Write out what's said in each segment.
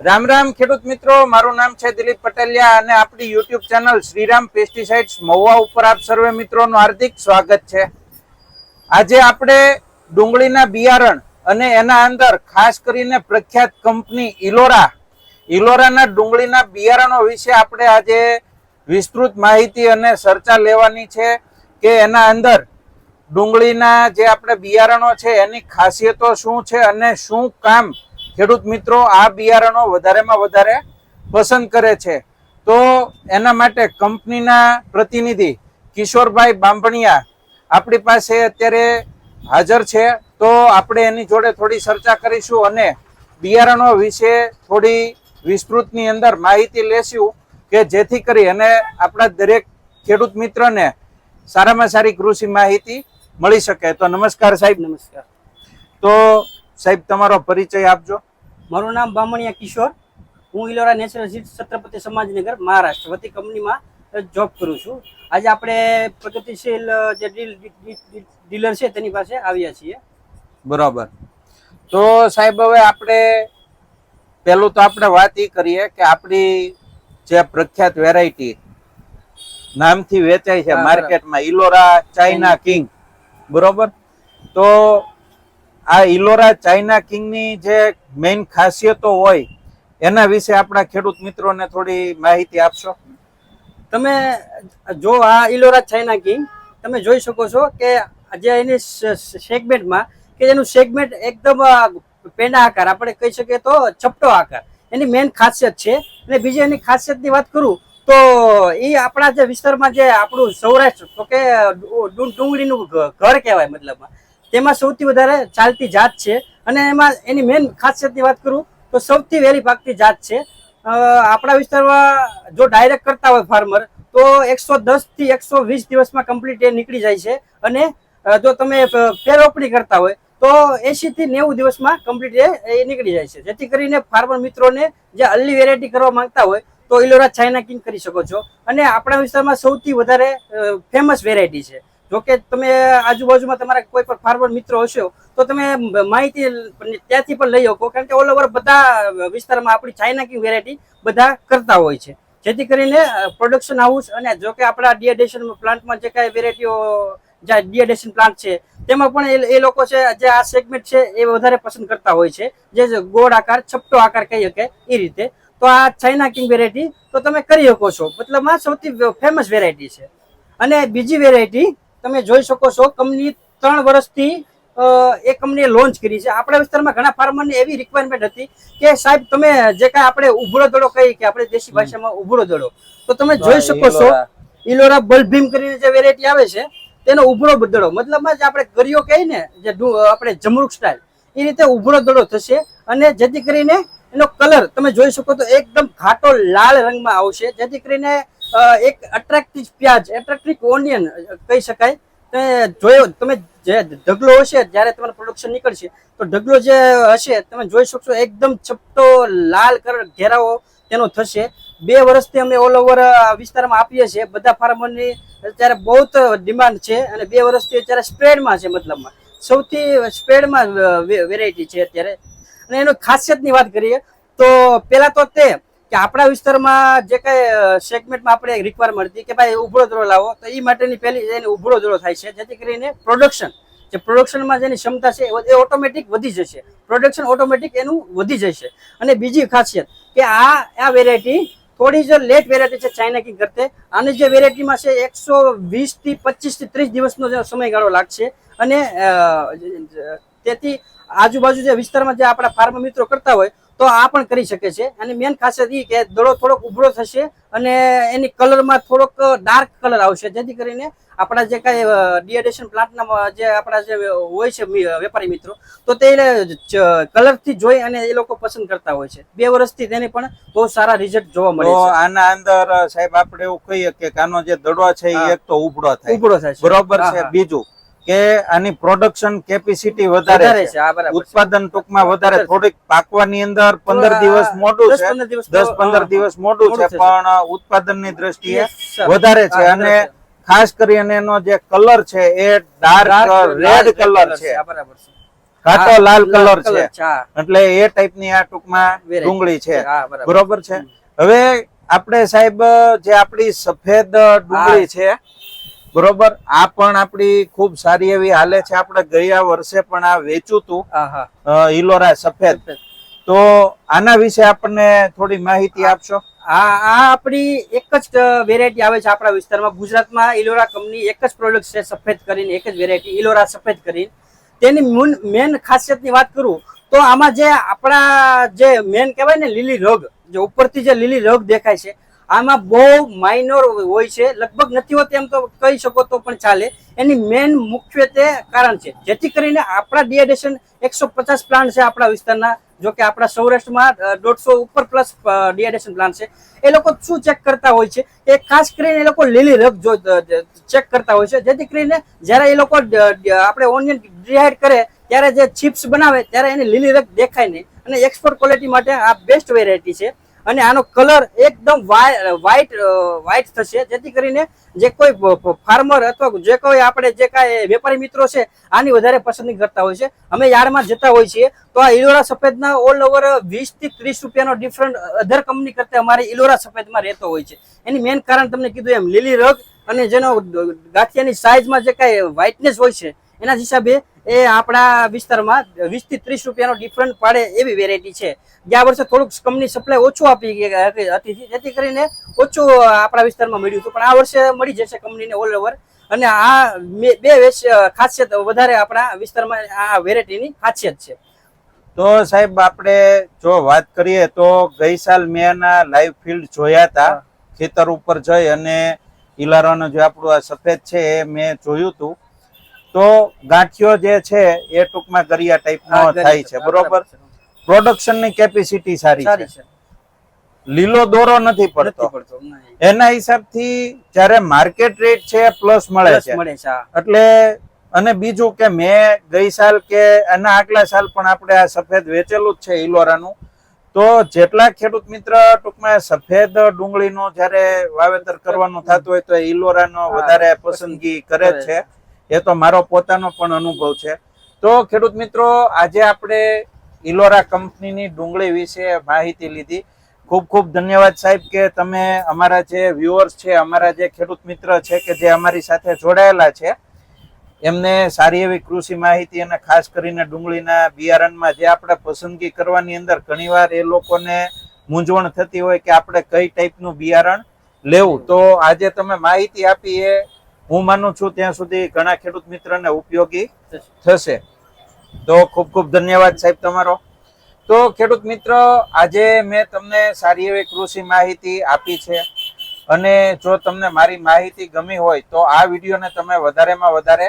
રામ રામ ખેડૂત મિત્રો, મારું નામ છે દિલીપ પટેલિયા અને આપણી YouTube channel Shriram pesticides Mahuva ઉપર આપ સર્વે મિત્રોનું હાર્દિક સ્વાગત છે. આજે આપણે ડુંગળીના બિયારણ અને એના અંદર ખાસ કરીને પ્રખ્યાત કંપની ઇલોરા, ઇલોરાના ડુંગળીના બિયારણો વિશે આપણે આજે વિસ્તૃત માહિતી અને ચર્ચા લેવાની છે કે એના અંદર ડુંગળીના જે આપણે બિયારણો છે, એની ખાસિયતો શું છે અને શું કામ ખેડૂત મિત્રો આ બિયારણો વધારેમાં વધારે પસંદ કરે છે. તો એના માટે કંપનીના પ્રતિનિધિ કિશોરભાઈ બાંભણિયા આપણી પાસે અત્યારે હાજર છે. તો આપણે એની જોડે થોડી ચર્ચા કરીશું અને બિયારણો વિશે થોડી વિસ્તૃતની અંદર માહિતી લેશું કે જેથી કરી અને આપણા દરેક ખેડૂત મિત્રને સારામાં સારી કૃષિ માહિતી મળી શકે. તો નમસ્કાર સાહેબ. નમસ્કાર. તો સાહેબ તમારો પરિચય આપજો. મારું નામ બામણિયા કિશોર. હું ઇલોરા નેચરલ સીટ છત્રપતિ સમાજનગર મહારાષ્ટ્ર વતી કંપનીમાં જોબ કરું છું. આજે આપણે પ્રગતિશીલ જે ડીલ ડીલર છે તેની પાસે આવ્યા છીએ. બરાબર. તો સાહેબ હવે આપણે પહેલું તો આપણે વાત એ કરીએ કે આપણી જે પ્રખ્યાત વેરાયટી નામથી વેચાય છે માર્કેટમાં ઇલોરા ચાઇના કિંગ. બરોબર? તો આ ઇલોરા ચાઇના કિંગની જે મેઇન ખાસિયતો હોય, એના વિશે આપણા ખેડૂત મિત્રોને થોડી માહિતી આપશો? તમે જો આ ઇલોરા ચાઇના કિંગ, તમે જોઈ શકો છો કે જે એની સેગમેન્ટમાં, કે એનું સેગમેન્ટ એકદમ પેંડા આકાર, આપણે કહી શકીએ તો ચપટો આકાર, એની મેઇન ખાસિયત છે. અને બીજી એની ખાસિયતની વાત કરું, તો એ આપણા જે વિસ્તારમાં જે આપણું સૌરાષ્ટ્ર, તો કે ડુંગળીનું ઘર કહેવાય મતલબમાં. તેમાં સૌથી વધારે ચાલતી જાત છે. અને એમાં એની મેઇન ખાસિયતની વાત કરું તો સૌથી વહેલી પાકતી જાત છે. આપણા વિસ્તારમાં જો ડાયરેક્ટ કરતા હોય ફાર્મર તો એકસો દસથી એકસો વીસ દિવસમાં કમ્પ્લીટ એ નીકળી જાય છે. અને જો તમે પેરોપણી કરતા હોય, તો એસી થી નેવું દિવસમાં કમ્પ્લીટ એ નીકળી જાય છે. જેથી કરીને ફાર્મર મિત્રોને જે અલ્લી વેરાયટી કરવા માંગતા હોય, તો ઇલોરા ચાઇના કિંગ કરી શકો છો. અને આપણા વિસ્તારમાં સૌથી વધારે ફેમસ વેરાયટી છે. જો કે તમે આજુબાજુમાં તમારા કોઈ પણ ફાર્મર મિત્રો હશો, તો તમે માહિતી ત્યાંથી પણ લઈ શકો. કારણ કે ઓલ ઓવર બધા વિસ્તારમાં આપણી ચાઇના કિંગ વેરાયટી બધા કરતા હોય છે. જેથી કરીને પ્રોડક્શન હાઉસ અને જો કે આપણા ડીએડેશન પ્લાન્ટમાં જે કાંઈ વેરાયટીઓ જે ડીએડેશન પ્લાન્ટ છે, તેમાં પણ એ લોકો છે, જે આ સેગમેન્ટ છે, એ વધારે પસંદ કરતા હોય છે. જે ગોળ આકાર, છપટો આકાર કહી શકે એ રીતે. તો આ ચાઇના કિંગ વેરાયટી તો તમે કરી શકો છો. મતલબ આ સૌથી ફેમસ વેરાયટી છે. અને બીજી વેરાયટી તમે જોઈ શકો છો કંપની ત્રણ વર્ષથી એ કંપનીએ લોન્ચ કરી છે. આપણા વિસ્તારમાં ઘણા ફાર્મરની એવી રિક્વાયરમેન્ટ હતી કે સાહેબ તમે જે કાંઈ આપણે ઉભરો દડો કહીએ કે આપણે દેશી ભાષામાં ઉભરો દડો. તો તમે જોઈ શકો છો ઇલોરા. બલ્બભીમ કરીને જે વેરાયટી આવે છે તેનો ઉભરો દડો. મતલબમાં જે આપણે ગરિયો કહીએ ને જે આપણે જમરૂક સ્ટાઇલ એ રીતે ઉભરો દડો થશે અને જેથી કરીને એનો કલર તમે જોઈ શકો તો એકદમ ઘાટો લાલ રંગમાં આવશે. જેથી કરીને એક અટ્રેક્ટિવ પ્યાજ એટ્રેક્ટિવ ઓનિયન કહી શકાય. તમે જોયો, તમે જે ઢગલો હશે જ્યારે તમારું પ્રોડક્શન નીકળશે. તો ઢગલો જે હશે, તમે જોઈ શકશો એકદમ છપટો લાલ કલર ઘેરાવો તેનો થશે. બે વર્ષથી અમે ઓલ ઓવર વિસ્તારમાં આપીએ છીએ. બધા ફાર્મરની અત્યારે બહુ ડિમાન્ડ છે અને બે વર્ષથી અત્યારે સ્પ્રેડમાં છે મતલબમાં. સૌથી સ્પ્રેડમાં વેરાયટી છે અત્યારે. અને એનો ખાસિયતની વાત કરીએ, તો પહેલાં તો તે કે આપણા વિસ્તારમાં જે કઈ સેગમેન્ટમાં આપણે રિક્વાયરમેન્ટ હતી કે ભાઈ ઉભળો દડો લાવો, તો એ માટેની પહેલી એને ઉભળો દડો થાય છે. જેથી કરીને પ્રોડક્શન જે પ્રોડક્શનમાં જેની ક્ષમતા છે, એ ઓટોમેટિક વધી જશે. પ્રોડક્શન ઓટોમેટિક એનું વધી જશે. અને બીજી ખાસિયત કે આ આ વેરાયટી થોડી જો લેટ વેરાયટી છે ચાઇના કિંગ કરતે. આની જે વેરાયટીમાં છે, એકસો વીસથી પચીસથી ત્રીસ દિવસનો જે સમયગાળો લાગશે. અને તેથી આજુબાજુ જે વિસ્તારમાં જે આપણા ફાર્મ મિત્રો કરતા હોય તો આ પણ કરી શકે છે. અને મેન ખાસિયત એ કે દડો થોડોક ઉભરો થશે અને એની કલરમાં થોડોક ડાર્ક કલર આવશે. જેથી કરીને આપણા જે કાંઈ ડિહાઇડ્રેશન પ્લાન્ટના જે આપણા જે હોય છે વેપારી મિત્રો તો તે કલરથી જોઈ અને એ લોકો પસંદ કરતા હોય છે. બે વર્ષથી તેને પણ બહુ સારા રિઝલ્ટ જોવા મળે છે. આના અંદર સાહેબ આપણે એવું કહીએ કે આનો જે દડો છે એ એક તો ઉભળો થાય. ઉભરો થાય બરોબર છે બીજું કે આની પ્રોડક્શન કેપેસિટી વધારે છે. ઉત્પાદન ટૂંકમાં વધારે. થોડીક પાકવાની અંદર પંદર દિવસ મોડું છે. દસ પંદર દિવસ મોડું છે. પણ ઉત્પાદનની દ્રષ્ટિએ વધારે છે. અને ખાસ કરીને એનો જે કલર છે એ ડાર્ક રેડ કલર છે. હા, લાલ કલર છે. એટલે એ ટાઈપની આ ટૂંકમાં ડુંગળી છે. બરોબર. છે? હવે આપણે સાહેબ જે આપણી સફેદ ડુંગળી છે બરોબર? આ પણ આપણી ખૂબ સારી એવી હાલે છે. આપણે ગયા વર્ષે પણ આ વેચ્યું હતું હા હા ઈલોરા સફેદ. તો આના વિશે આપણને થોડી માહિતી આપશો? આ આ આપણી એક જ વેરાયટી આવે છે આપણા વિસ્તારમાં. ગુજરાતમાં ઇલોરા કંપની એક જ પ્રોડક્ટ છે સફેદ કરીને એક જ વેરાયટી ઇલોરા સફેદ કરીને. તેની મેન ખાસિયતની વાત કરું તો આમાં જે આપણા જે મેન કહેવાય ને લીલી રગ જે ઉપરથી જે લીલી રગ દેખાય છે આમાં બહુ માઇનોર હોય છે, લગભગ નથી હોતી એમ તો કહી શકો તો પણ ચાલે. એની મેન મુખ્યત્વે કારણ છે. જેથી કરીને આપણા ડિહાઇડ્રેશન એકસો પચાસ પ્લાન્ટ છે આપણા વિસ્તારના, જો કે આપણા સૌરાષ્ટ્રમાં દોઢસો ઉપર પ્લસ ડિહાઇડ્રેશન પ્લાન્ટ છે. એ લોકો શું ચેક કરતા હોય છે? એ ખાસ કરીને એ લોકો લીલી રગ જો ચેક કરતા હોય છે. જેથી કરીને જ્યારે એ લોકો આપણે ઓનિયન ડિહાઇડ કરે, ત્યારે જે ચિપ્સ બનાવે, ત્યારે એની લીલી રગ દેખાય નહીં. અને એક્સપોર્ટ ક્વોલિટી માટે આ બેસ્ટ વેરાયટી છે. અને આનો કલર એકદમ વ્હાઈટ વ્હાઈટ થશે. જેથી કરીને જે કોઈ ફાર્મર અથવા જે કોઈ આપણે જે કાંઈ વેપારી મિત્રો છે, આની વધારે પસંદગી કરતા હોય છે. અમે યાર્ડમાં જતા હોય છીએ. તો આ ઇલોરા સફેદના ઓલ ઓવર વીસથી ત્રીસ રૂપિયાનો ડિફરન્ટ અધર કંપની કરતા અમારે ઇલોરા સફેદમાં રહેતો હોય છે. એની મેઇન કારણ તમને કીધું એમ, લીલી રગ અને જેનો ગાંઠિયાની સાઇઝમાં જે કાંઈ વ્હાઇટનેસ હોય છે, એના હિસાબે એ આપણા વિસ્તારમાં વીસથી ત્રીસ રૂપિયાનો ડિફરન્ટ પાડે એવી વેરાયટી છે. ગયા વર્ષે થોડુંક કંપની સપ્લાય ઓછું આપી હતી જેથી કરીને ઓછું આપણા વિસ્તારમાં મળ્યું હતું. પણ આ વર્ષે મળી જશે કંપનીને ઓલ ઓવર અને આ બે ખાસિયત વધારે આપણા વિસ્તારમાં આ વેરાયટીની ખાસિયત છે. તો સાહેબ આપણે જો વાત કરીએ તો ગઈ સાલ મેં લાઈવ ફિલ્ડ જોયા હતા ખેતર ઉપર જઈ અને ઇલારોનો જે આપણું આ સફેદ છે એ મેં જોયું હતું તો ગાંઠિયો જે છે એ ટૂંકમાં ગરિયા ટાઈપનો થાય છે બરોબર? પ્રોડક્શનની કેપેસિટી સારી છે. લીલો દોરો નથી પડતો. એના હિસાબથી જ્યારે માર્કેટ રેટ છે પ્લસ મળે છે. એટલે અને બીજું કે મેં ગઈ સાલ કે એના આગલા સાલ પણ આપણે આ સફેદ વેચેલું જ છે ઈલોરાનું. તો જેટલા ખેડૂત મિત્ર ટૂંકમાં સફેદ ડુંગળીનું જ્યારે વાવેતર કરવાનું થતું હોય તો ઈલોરાનો વધારે પસંદગી કરે છે. એ તો મારો પોતાનો પણ અનુભવ છે. તો ખેડૂત મિત્રો, આજે આપણે ઇલોરા કંપનીની ડુંગળી વિશે માહિતી લીધી. ખૂબ ખૂબ ધન્યવાદ સાહેબ કે તમે અમારા જે વ્યુઅર્સ છે, અમારા જે ખેડૂત મિત્ર છે કે જે અમારી સાથે જોડાયેલા છે, એમને સારી એવી કૃષિ માહિતી અને ખાસ કરીને ડુંગળીના બિયારણમાં જે આપણે પસંદગી કરવાની અંદર ઘણીવાર એ લોકોને મૂંઝવણ થતી હોય કે આપણે કઈ ટાઈપનું બિયારણ લેવું. તો આજે તમે માહિતી આપી એ હું માનું છું ત્યાં સુધી ઘણા ખેડૂત મિત્રને ઉપયોગી થશે. તો ખૂબ ખૂબ ધન્યવાદ સાહેબ તમારો. તો ખેડૂત મિત્ર આજે મેં તમને સારી એવી કૃષિ માહિતી આપી છે અને જો તમને મારી માહિતી ગમી હોય તો આ વિડીયોને તમે વધારેમાં વધારે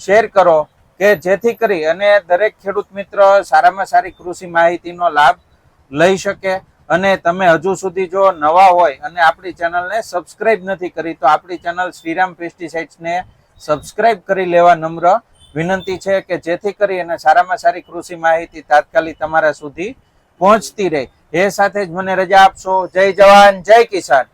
શેર કરો કે જેથી કરી અને દરેક ખેડૂત મિત્ર સારામાં સારી કૃષિ માહિતીનો લાભ લઈ શકે. અને તમે હજુ સુધી જો નવા હોય અને આપણી ચેનલને સબસ્ક્રાઇબ નથી કરી, તો આપણી ચેનલ શ્રીરામ પેસ્ટિસાઇડ્સને સબસ્ક્રાઇબ કરી લેવા નમ્ર વિનંતી છે કે જેથી કરી અને સારામાં સારી કૃષિ માહિતી તાત્કાલિક તમારા સુધી પહોંચતી રહે. એ સાથે જ મને રજા આપશો. જય જવાન, જય કિસાન.